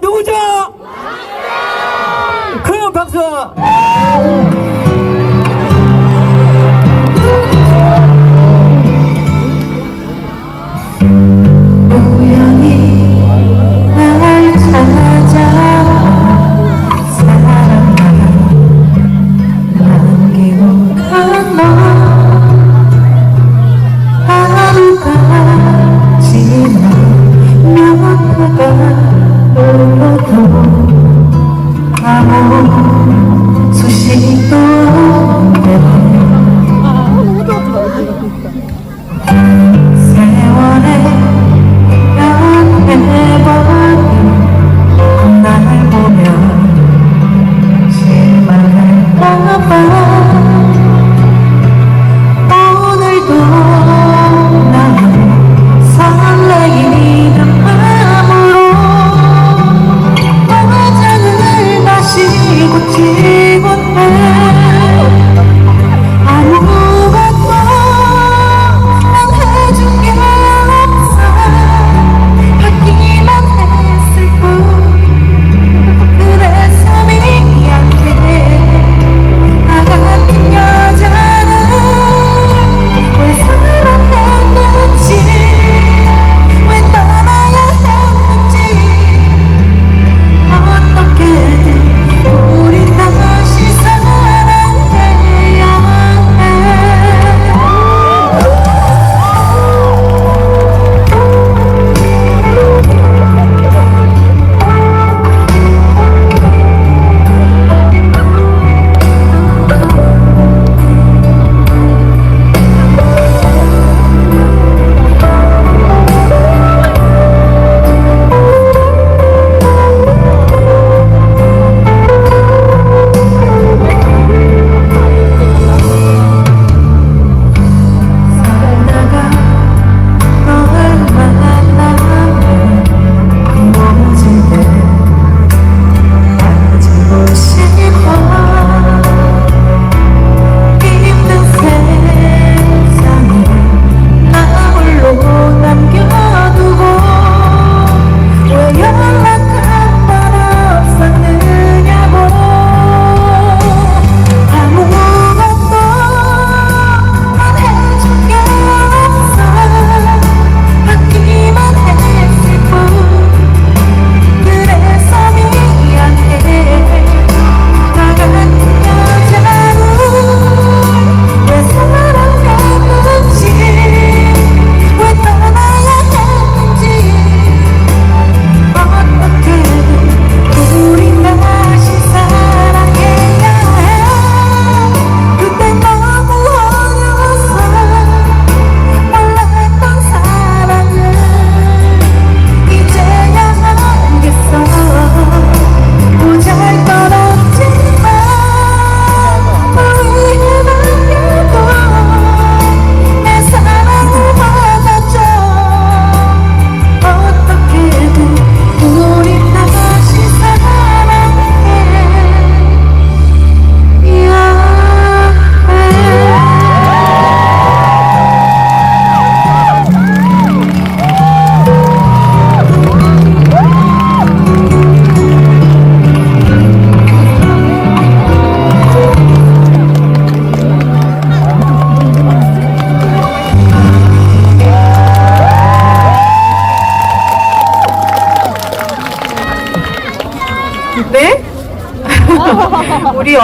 누구죠? 아, 네. 그럼 박수! amor.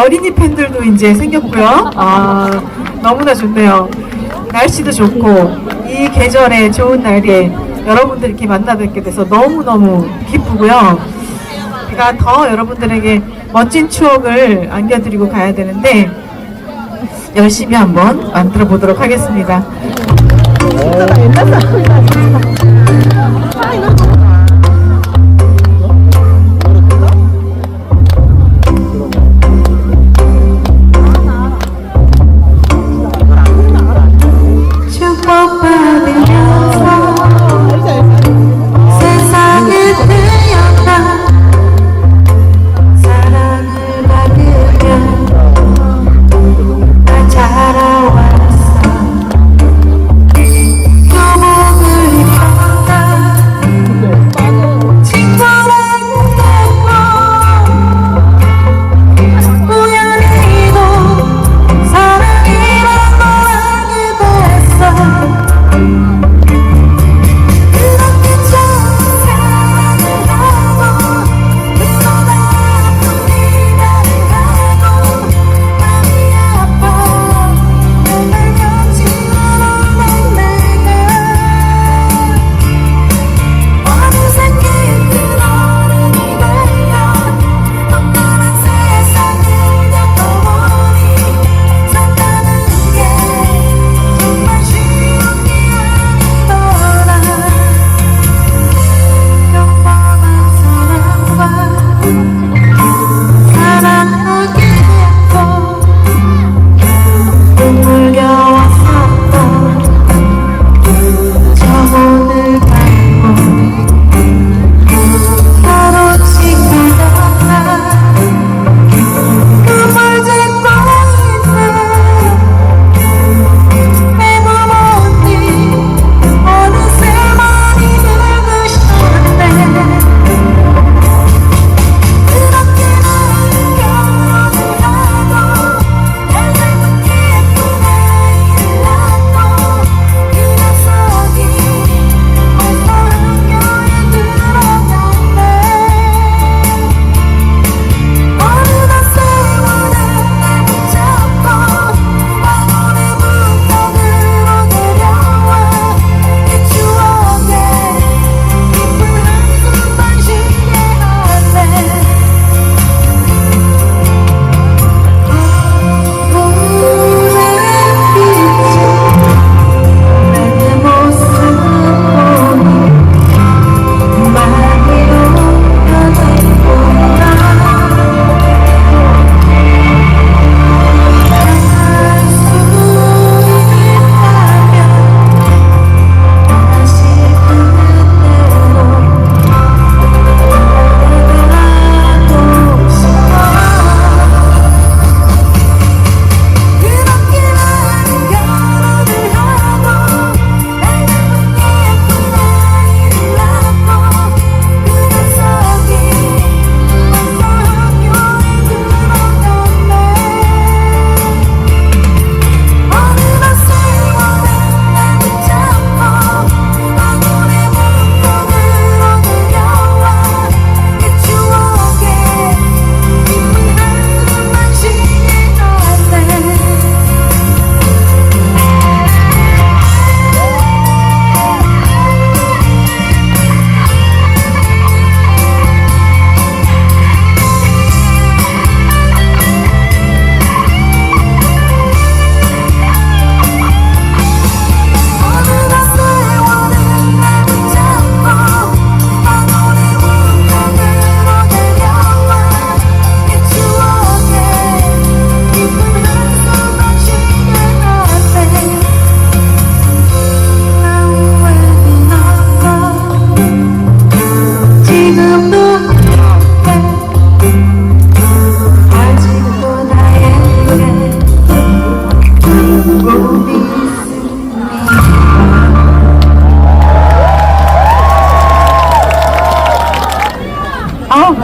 어린이 팬들도 이제 생겼고요. 아, 너무나 좋네요. 날씨도 좋고 이 계절에 좋은 날에 여러분들 이렇게 만나 뵙게 돼서 너무너무 기쁘고요. 제가 더 여러분들에게 멋진 추억을 안겨드리고 가야 되는데 열심히 한번 만들어 보도록 하겠습니다.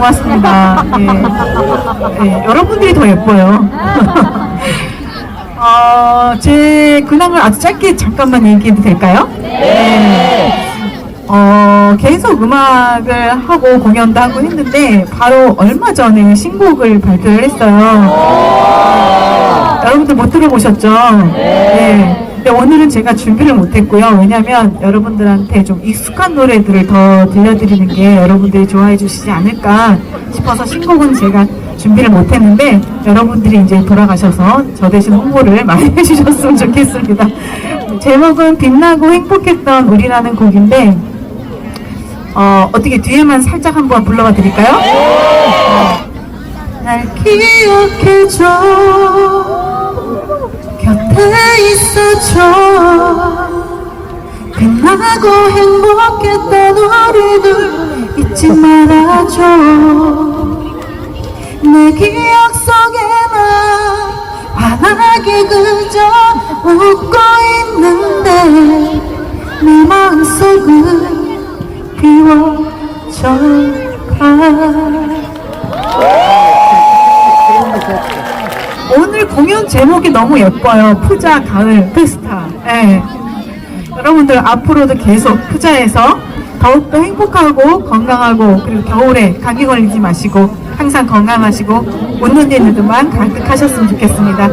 고맙습니다. 예. 예, 여러분들이 더 예뻐요. 어, 제 근황을 아주 짧게 잠깐만 얘기해도 될까요? 네. 어, 계속 음악을 하고 공연도 하고 했는데, 바로 얼마 전에 신곡을 발표를 했어요. 여러분들 못 들어보셨죠? 네. 근데 오늘은 제가 준비를 못했고요. 왜냐면 여러분들한테 좀 익숙한 노래들을 더 들려드리는 게 여러분들이 좋아해 주시지 않을까 싶어서 신곡은 제가 준비를 못했는데 여러분들이 이제 돌아가셔서 저 대신 홍보를 많이 해주셨으면 좋겠습니다. 제목은 빛나고 행복했던 우리라는 곡인데 어, 어떻게 뒤에만 살짝 한번 불러봐 드릴까요? 날 기억해줘 곁에 있어줘. 빛나고 행복했던 우리들 잊지 말아줘. 내 기억 속에만 환하게 그저 웃고 있는데 내 마음속은 비워져 가 오늘 공연 제목이 너무 예뻐요. 푸자 가을 페스타. 예. 여러분들 앞으로도 계속 푸자에서 더욱더 행복하고 건강하고 그리고 겨울에 감기 걸리지 마시고 항상 건강하시고 웃는 일들만 가득하셨으면 좋겠습니다.